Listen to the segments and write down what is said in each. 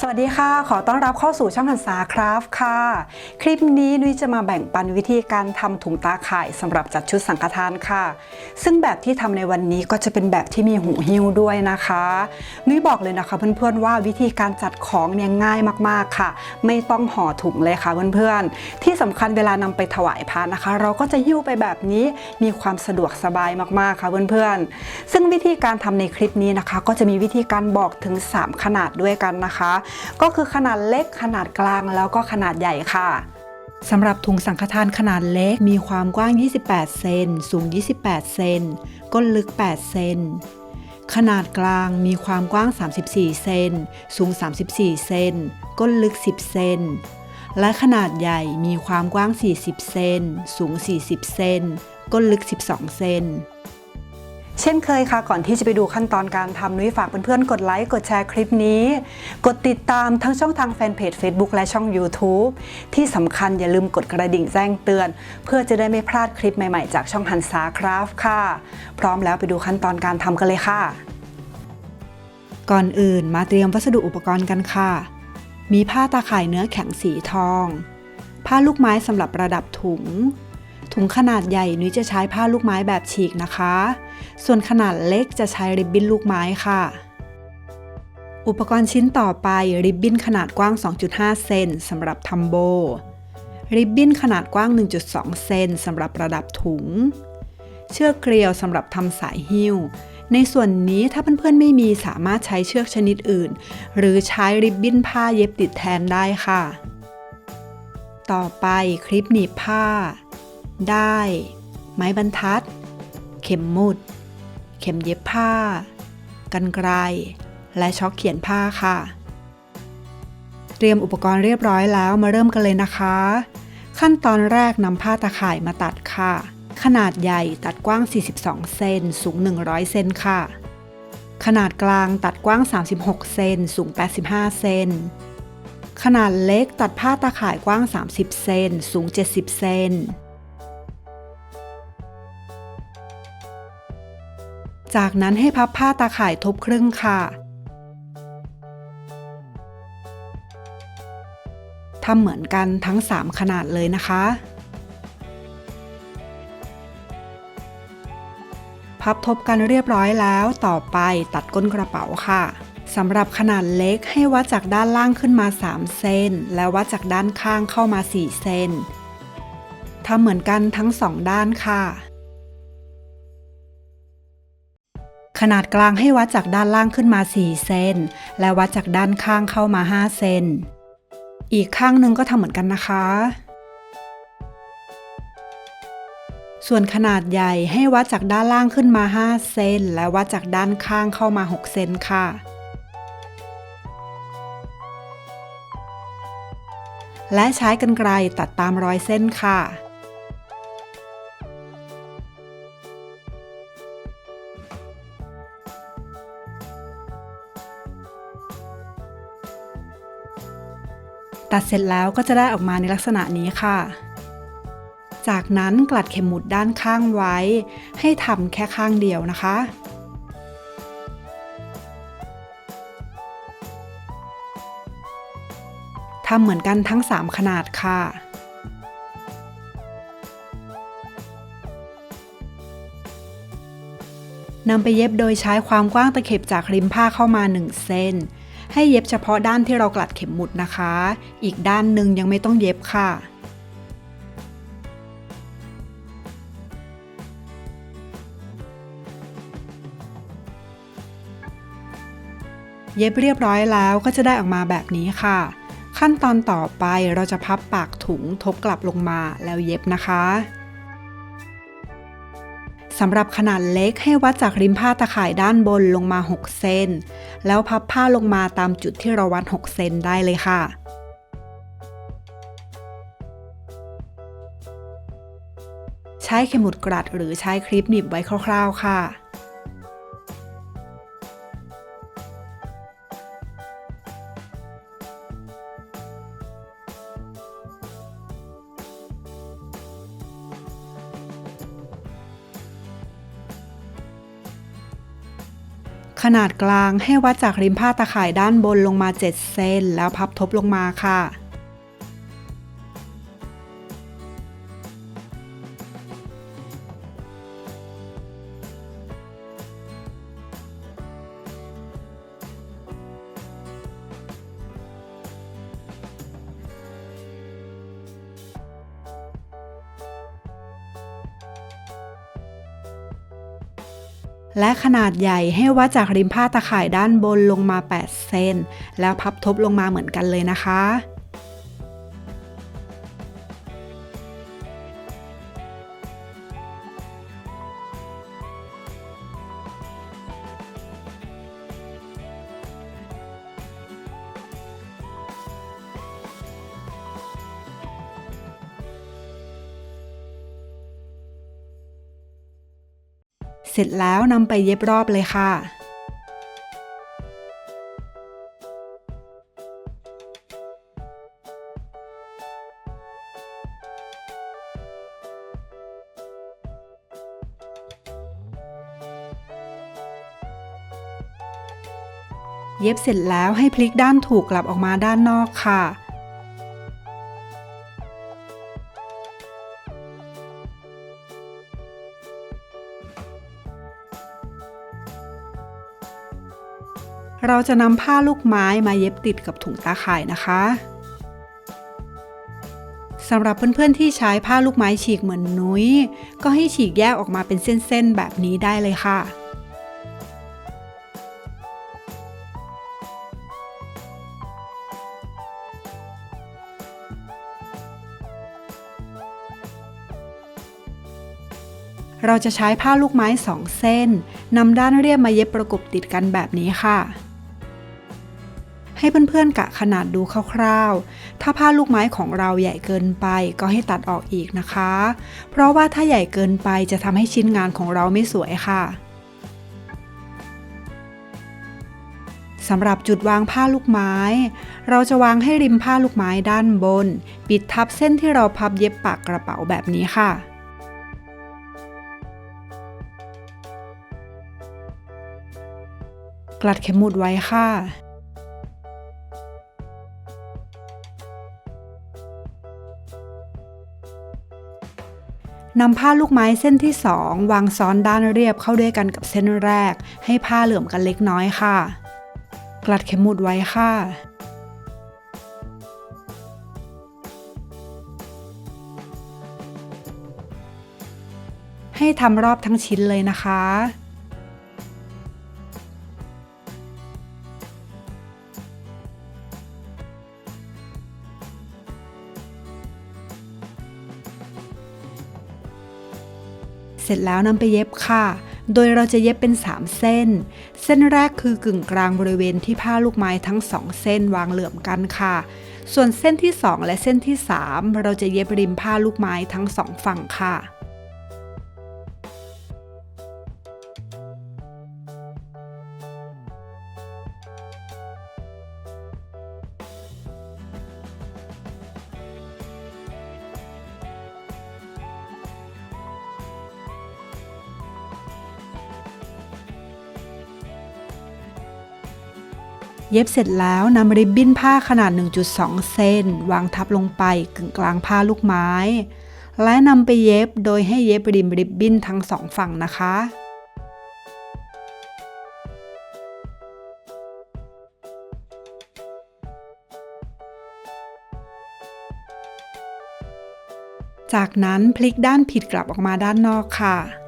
สวัสดีค่ะ ขอต้อนรับเข้าสู่ช่องหันษาคราฟค่ะ คลิปนี้นุ้ยจะมาแบ่งปันวิธีการทำถุงตาข่ายสำหรับจัดชุดสังฆทานค่ะ ซึ่งแบบที่ทำในวันนี้ก็จะเป็นแบบที่มีหูหิ้วด้วยนะคะ นุ้ยบอกเลยนะคะ เพื่อนๆว่าวิธีการจัดของเนี่ยง่ายมากๆค่ะ ไม่ต้องห่อถุงเลยค่ะเพื่อนๆ ที่สำคัญเวลานำไปถวายพระนะคะ เราก็จะหิ้วไปแบบนี้มีความสะดวกสบายมากๆค่ะเพื่อนๆ ซึ่งวิธีการทำในคลิปนี้นะคะ ก็จะมีวิธีการบอกถึง 3 ขนาดด้วยกันนะคะก็คือขนาดเล็กขนาดกลางแล้วก็ขนาดใหญ่ค่ะสำหรับถุงสังฆทานขนาดเล็กมีความกว้าง 28 เซน สูง 28 เซน ก้นลึก 8 เซน ขนาดกลางมีความกว้าง 34 เซน สูง 34 เซน ก้นลึก 10 เซน และขนาดใหญ่มีความกว้าง 40 เซน สูง 40 เซน ก้นลึก 12 เซน เช่นเคยค่ะ ก่อนที่จะไปดูขั้นตอนการทำนุ้ยฝากเพื่อนๆ กดไลค์ กดแชร์คลิปนี้ กดติดตามทั้งช่องทางแฟนเพจ Facebook และช่อง YouTube ที่สำคัญอย่าลืมกดกระดิ่งแจ้งเตือน เพื่อจะได้ไม่พลาดคลิปใหม่ๆ จากช่องหันษาคราฟค่ะ พร้อมแล้วไปดูขั้นตอนการทำกันเลยค่ะ ก่อนอื่นมาเตรียมวัสดุอุปกรณ์กันค่ะ มีผ้าตาข่ายเนื้อแข็งสีทอง ผ้าลูกไม้สำหรับประดับถุง ถุงขนาดใหญ่นุ้ยจะใช้ผ้าลูกไม้แบบฉีกนะคะ ส่วนขนาดเล็กจะใช้ริบบิ้นลูกไม้ค่ะ อุปกรณ์ชิ้นต่อไปริบบิ้นขนาดกว้าง 2.5 เซนสำหรับทำโบ ริบบิ้นขนาดกว้าง 1.2 เซนสำหรับประดับถุง เชือกเกลียวสำหรับทำสายหิ้วในส่วนนี้ถ้าเพื่อนๆไม่มีสามารถใช้เชือกชนิดอื่น หรือใช้ริบบิ้นผ้าเย็บติดแทนได้ค่ะ ต่อไปคลิปหนีบผ้า ได้ ไม้บรรทัด เข็มมุด เข็มเย็บผ้า กันไกรและช็อกเขียนผ้าค่ะ เตรียมอุปกรณ์เรียบร้อยแล้วมาเริ่มกันเลยนะคะ ขั้นตอนแรกนำผ้าตาข่ายมาตัดค่ะ ขนาดใหญ่ตัดกว้าง 42 เซนสูง 100 เซนค่ะ ขนาดกลางตัดกว้าง 36 เซนสูง 85 เซนขนาดเล็กตัดผ้าตาข่ายกว้าง 30 เซนสูง 70 เซน จากนั้นให้พับผ้าตาข่ายทบครึ่งค่ะทำเหมือนกันทั้ง 3 ขนาดเลยนะคะ พับทบกันเรียบร้อยแล้วต่อไปตัดก้นกระเป๋าค่ะสำหรับขนาดเล็กให้วัดจากด้านล่างขึ้นมา 3 เซนและวัดจากด้านข้างเข้ามา 4 เซนทำเหมือนกันทั้ง 2 ด้านค่ะ นาดกลางให้วัดจากด้านล่างขึ้นมา 4 เซน และวัดจากด้านข้างเข้ามา 5 เซน อีกข้างหนึ่งก็ทำเหมือนกันนะคะ ส่วนขนาดใหญ่ให้วัดจากด้านล่างขึ้นมา 5 เซน และวัดจากด้านข้างเข้ามา 6 เซนค่ะและใช้กรรไกรตัดตามรอยเส้นค่ะ ตัดเสร็จแล้วก็จะได้ออกมาในลักษณะนี้ค่ะ จากนั้นกลัดเข็มหมุดด้านข้างไว้ ให้ทำแค่ข้างเดียวนะคะทำเหมือนกันทั้ง 3 ขนาดค่ะ นำไปเย็บโดยใช้ความกว้างตะเข็บจากริมผ้าเข้ามา 1 เซน ให้เย็บเฉพาะด้านที่เรากลัดเข็มหมุดนะคะ อีกด้านหนึ่งยังไม่ต้องเย็บค่ะเย็บเรียบร้อยแล้วก็จะได้ออกมาแบบนี้ค่ะ ขั้นตอนต่อไปเราจะพับปากถุงทบกลับลงมาแล้วเย็บนะคะ สำหรับขนาดเล็กให้วัดจากริมผ้าตะข่ายด้านบนลงมา 6 เซน แล้วพับผ้าลงมาตามจุดที่เราวัด 6 เซนได้เลยค่ะ ใช้เข็มหมุดกรัดหรือใช้คลิปหนีบไว้คร่าว ๆ ค่ะ ขนาดกลางให้วัดจากริมผ้าตะข่ายด้านบนลงมา 7 เซนแล้วพับทบลงมาค่ะ และขนาดใหญ่ให้วัดจากริมผ้าตะข่ายด้านบนลงมา 8 เซน แล้วพับทบลงมาเหมือนกันเลยนะคะ เสร็จแล้วนำไปเย็บรอบเลยค่ะ เย็บเสร็จแล้วให้พลิกด้านถูกกลับออกมาด้านนอกค่ะ เราจะนำผ้าลูกไม้มาเย็บติดกับถุงตาข่ายนะคะสำหรับเพื่อนๆที่ใช้ผ้าลูกไม้ฉีกเหมือนนุ้ย ก็ให้ฉีกแยกออกมาเป็นเส้นๆแบบนี้ได้เลยค่ะ เราจะใช้ผ้าลูกไม้สองเส้นนำด้านเรียบมาเย็บประกบติดกันแบบนี้ค่ะ ให้เพื่อนๆกะขนาดดูคร่าวๆ ถ้าผ้าลูกไม้ของเราใหญ่เกินไปก็ให้ตัดออกอีกนะคะ เพราะว่าถ้าใหญ่เกินไปจะทำให้ชิ้นงานของเราไม่สวยค่ะสำหรับจุดวางผ้าลูกไม้ เราจะวางให้ริมผ้าลูกไม้ด้านบน ปิดทับเส้นที่เราพับเย็บปากกระเป๋าแบบนี้ค่ะ กลัดเข็มหมุดไว้ค่ะ นำผ้าลูกไม้เส้นที่2วางซ้อนด้านเรียบเข้าด้วยกันกับเส้นแรก ให้ผ้าเหลื่อมกันเล็กน้อยค่ะ กลัดเข็มหมุดไว้ค่ะให้ทำรอบทั้งชิ้นเลยนะคะ ร็จแล้วนำไปเย็บค่ะ โดยเราจะเย็บเป็น 3 เส้น เส้นแรกคือกึ่งกลางบริเวณที่ผ้าลูกไม้ทั้ง 2 เส้นวางเหลื่อมกันค่ะ ส่วนเส้นที่ 2 และเส้นที่ 3 เราจะเย็บริมผ้าลูกไม้ทั้ง 2 ฝั่งค่ะ เย็บเสร็จแล้วนำริบบิ้นผ้าขนาด 1.2 เซนวางทับลงไปกึ่งกลางผ้าลูกไม้ และนำไปเย็บโดยให้เย็บริมริบบิ้นทั้งสองฝั่งนะคะจากนั้นพลิกด้านผิดกลับออกมาด้านนอกค่ะ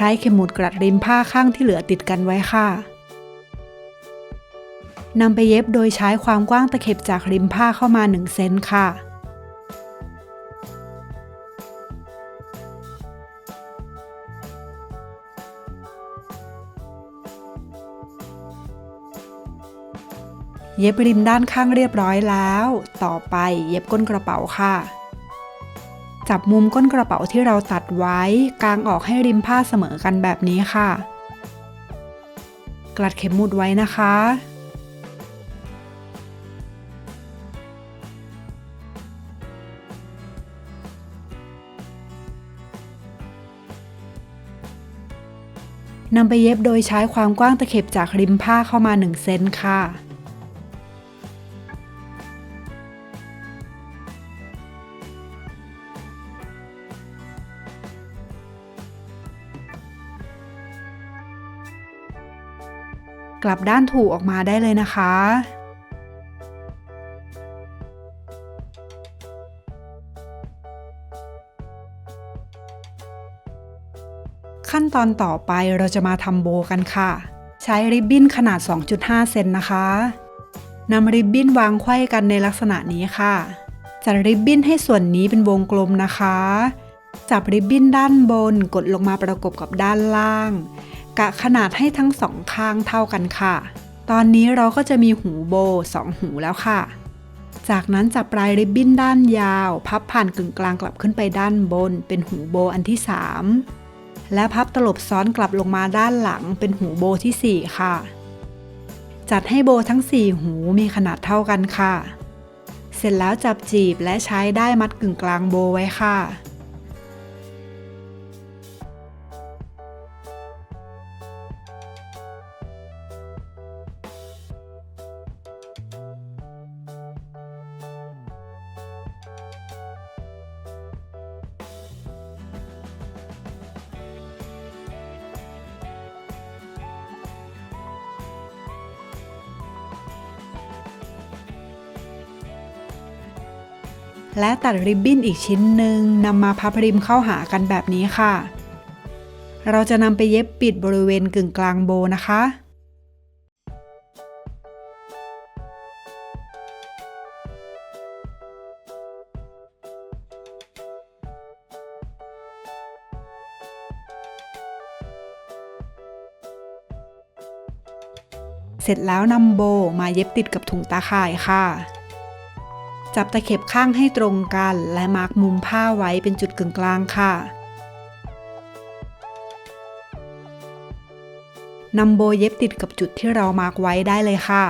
ใช้เข็มหมุดกรัดริมผ้าข้างที่เหลือติดกันไว้ค่ะนำไปเย็บโดยใช้ความกว้างตะเข็บจากริมผ้าเข้ามา 1 เซนค่ะ เย็บริมด้านข้างเรียบร้อยแล้ว ต่อไปเย็บก้นกระเป๋าค่ะ จับมุมก้นกระเป๋าที่เราตัดไว้กางออกให้ริมผ้าเสมอกันแบบนี้ค่ะ กลัดเข็มหมุดไว้นะคะ นำไปเย็บโดยใช้ความกว้างตะเข็บจากริมผ้าเข้ามา 1 เซนค่ะ ลับด้านถูกออกมาได้เลยนะคะ ขั้นตอนต่อไปเราจะมาทำโบกันค่ะ ใช้ริบบิ้นขนาด 2.5 เซนนะคะนำริบบิ้นวางไขว้กันในลักษณะนี้ค่ะ จัดริบบิ้นให้ส่วนนี้เป็นวงกลมนะคะ จับริบบิ้นด้านบนกดลงมาประกบกับด้านล่าง กะขนาดให้ทั้งสองข้างเท่ากันค่ะ ตอนนี้เราก็จะมีหูโบสองหูแล้วค่ะ จากนั้นจับปลายริบบิ้นด้านยาว พับผ่านกึ่งกลางกลับขึ้นไปด้านบน เป็นหูโบอันที่ 3 และพับตลบซ้อนกลับลงมาด้านหลัง เป็นหูโบที่ 4 ค่ะ จัดให้โบทั้ง 4 หูมีขนาดเท่ากันค่ะ เสร็จแล้วจับจีบและใช้ได้มัดกึ่งกลางโบไว้ค่ะ และตัดริบบิ้นอีกชิ้นหนึ่งนำมาพับริมเข้าหากันแบบนี้ค่ะ เราจะนำไปเย็บปิดบริเวณกึ่งกลางโบนะคะเสร็จแล้วนำโบมาเย็บติดกับถุงตาข่ายค่ะ จับตะเข็บข้างให้ตรงกัน และมาร์กมุมผ้าไว้เป็นจุดกึ่งกลางค่ะนำโบเย็บติดกับจุดที่เรามาร์กไว้ได้เลยค่ะ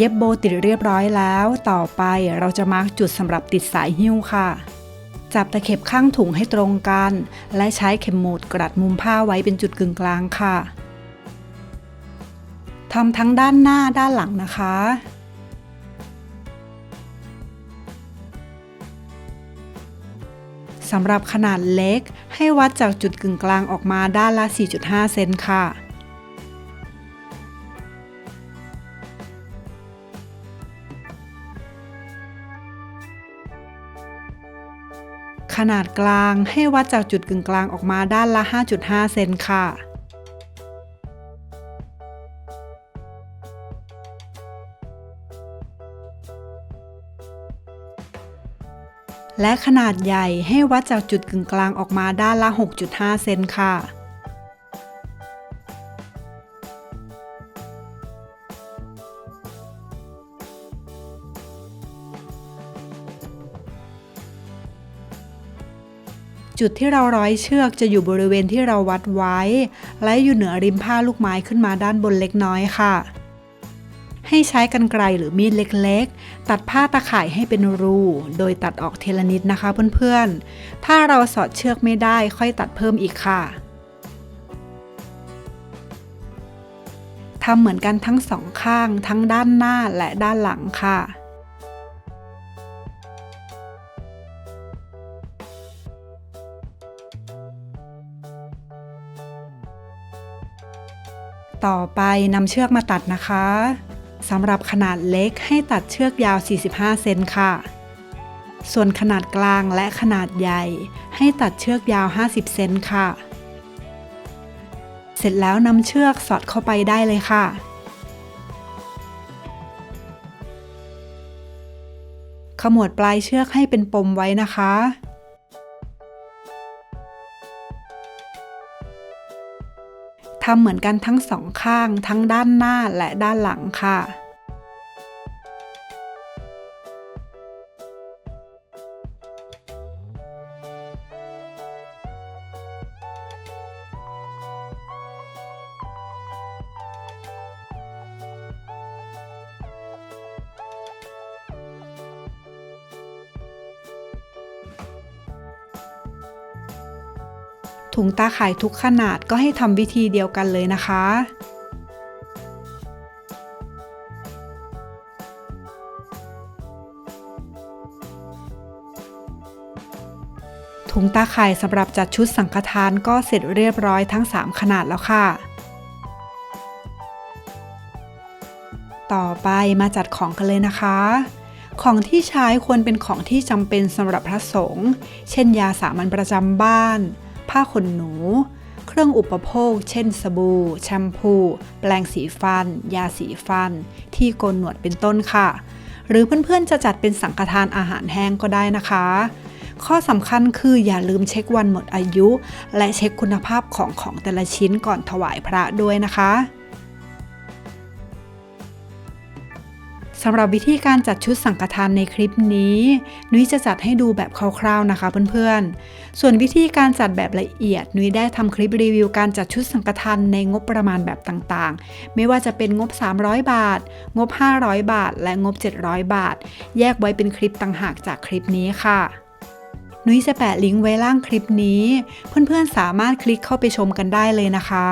เย็บโบติดเรียบร้อยแล้ว ต่อไปเราจะมาร์กจุดสำหรับติดสายหิ้วค่ะ จับตะเข็บข้างถุงให้ตรงกัน และใช้เข็มหมุดกรัดมุมผ้าไว้เป็นจุดกึ่งกลางค่ะทำทั้งด้านหน้าด้านหลังนะคะ สำหรับขนาดเล็กให้วัดจากจุดกึ่งกลางออกมาด้านละ 4.5 เซนค่ะ ขนาดกลางให้วัดจากจุดกึ่งกลางออกมาด้านละ 5.5 เซนค่ะ และขนาดใหญ่ให้วัดจากจุดกึ่งกลางออกมาด้านละ 6.5 เซนค่ะ จุดที่เราร้อยเชือกจะอยู่บริเวณที่เราวัดไว้ และอยู่เหนือริมผ้าลูกไม้ขึ้นมาด้านบนเล็กน้อยค่ะ ให้ใช้กันไกลหรือมีดเล็กๆ ตัดผ้าตะข่ายให้เป็นรู โดยตัดออกเทละนิดนะคะเพื่อนๆ ถ้าเราสอดเชือกไม่ได้ค่อยตัดเพิ่มอีกค่ะทำเหมือนกันทั้งสองข้างทั้งด้านหน้าและด้านหลังค่ะ ต่อไปนำเชือกมาตัดนะคะสำหรับขนาดเล็กให้ตัดเชือกยาว 45 เซนค่ะ ส่วนขนาดกลางและขนาดใหญ่ ให้ตัดเชือกยาว 50 เซนค่ะ เสร็จแล้วนำเชือกสอดเข้าไปได้เลยค่ะขมวดปลายเชือกให้เป็นปมไว้นะคะ ทำเหมือนกันทั้งสองข้าง ทั้งด้านหน้าและด้านหลังค่ะ ถุงตาข่ายทุกขนาดก็ให้ทำวิธีเดียวกันเลยนะคะ ถุงตาข่ายสำหรับจัดชุดสังฆทานก็เสร็จเรียบร้อยทั้ง 3 ขนาดแล้วค่ะต่อไปมาจัดของกันเลยนะคะ ของที่ใช้ควรเป็นของที่จำเป็นสำหรับพระสงฆ์ เช่นยาสามัญประจำบ้าน ผ้าขนหนู เครื่องอุปโภค เช่นสบู่ แชมพู แปรงสีฟัน ยาสีฟัน ที่โกนหนวดเป็นต้นค่ะ หรือเพื่อนๆจะจัดเป็นสังฆทานอาหารแห้งก็ได้นะคะ ข้อสำคัญคืออย่าลืมเช็ควันหมดอายุ และเช็คคุณภาพของของแต่ละชิ้นก่อนถวายพระด้วยนะคะ สำหรับวิธีการจัดชุดสังฆทานในคลิปนี้ นุ้ยจะจัดให้ดูแบบคร่าวๆนะคะเพื่อนๆ ส่วนวิธีการจัดแบบละเอียด นุ้ยได้ทำคลิปรีวิวการจัดชุดสังฆทานในงบประมาณแบบต่างๆ ไม่ว่าจะเป็นงบ 300 บาท งบ 500 บาท และงบ 700 บาท แยกไว้เป็นคลิปต่างหากจากคลิปนี้ค่ะนุ้ยจะแปะลิงก์ไว้ล่างคลิปนี้ เพื่อนๆสามารถคลิกเข้าไปชมกันได้เลยนะคะ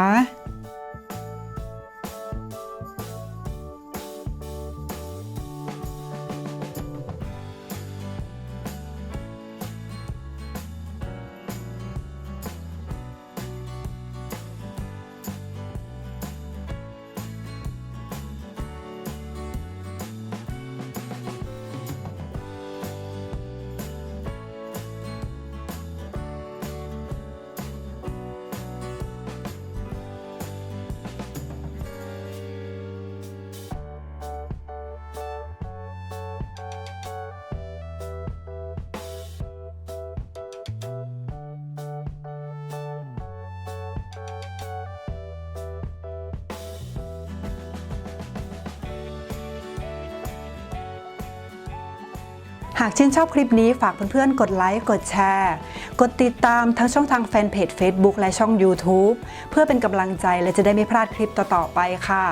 หากชื่นชอบคลิปนี้ฝากเพื่อนๆ กดไลค์ กดแชร์ กดติดตามทั้งช่องทางแฟนเพจ Facebook และช่อง YouTube เพื่อเป็นกำลังใจและจะได้ไม่พลาดคลิปต่อๆไปค่ะ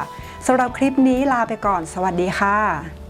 สำหรับคลิปนี้ลาไปก่อน สวัสดีค่ะ